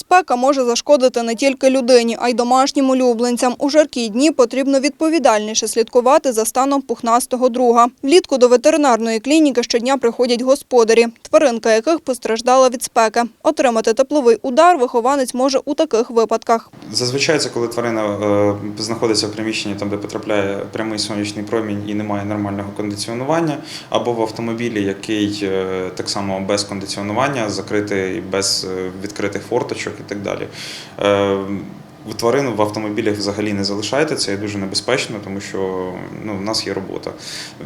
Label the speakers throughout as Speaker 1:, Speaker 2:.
Speaker 1: Спека може зашкодити не тільки людині, а й домашнім улюбленцям. У жаркі дні потрібно відповідальніше слідкувати за станом пухнастого друга. Влітку до ветеринарної клініки щодня приходять господарі, тваринка яких постраждала від спеки. Отримати тепловий удар вихованець може у таких випадках.
Speaker 2: Зазвичай це коли тварина е, знаходиться в приміщенні, там де потрапляє прямий сонячний промінь і немає нормального кондиціонування, або в автомобілі, який е, так само без кондиціонування, закритий без е, відкритих форточок і так далі. Е, в Тварину в автомобілях взагалі не залишайте, це є дуже небезпечно, тому що ну, в нас є робота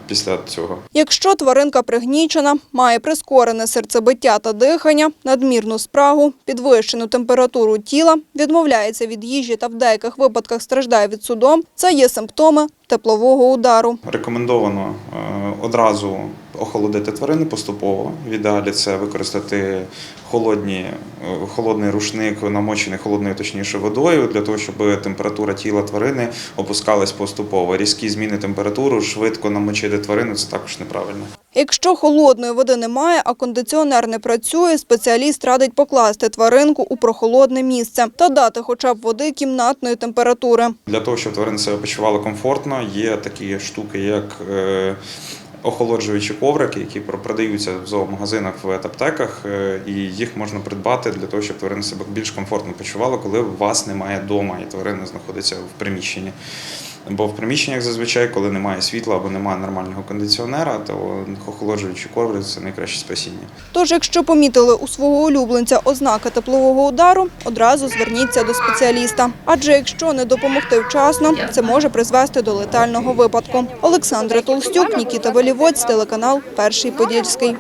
Speaker 2: після цього.
Speaker 1: Якщо тваринка пригнічена, має прискорене серцебиття та дихання, надмірну спрагу, підвищену температуру тіла, відмовляється від їжі та в деяких випадках страждає від судом, це є симптоми теплового удару.
Speaker 2: Рекомендовано е, одразу охолодити тварини поступово. В ідеалі це використати холодні, е, холодний рушник, намочений холодною, точніше, водою, для того, щоб температура тіла тварини опускалась поступово. Різкі зміни температури, швидко намочити тварину це також неправильно.
Speaker 1: Якщо холодної води немає, а кондиціонер не працює, спеціаліст радить покласти тваринку у прохолодне місце та дати хоча б води кімнатної температури.
Speaker 2: Для того, щоб тварина себе почувала комфортно, є такі штуки, як е, охолоджуючі коврики, які про- продаються в зоомагазинах в аптеках, е, і їх можна придбати для того, щоб тварина себе більш комфортно почувала, коли вас немає вдома і тварина знаходиться в приміщенні. Бо в приміщеннях зазвичай, коли немає світла або немає нормального кондиціонера, то охолоджуючі коври це найкраще спасіння.
Speaker 1: Тож, якщо помітили у свого улюбленця ознаки теплового удару, одразу зверніться до спеціаліста. Адже якщо не допомогти вчасно, це може призвести до летального випадку. Олександра Толстюк, Нікіта Велівоць, телеканал Перший Подільський.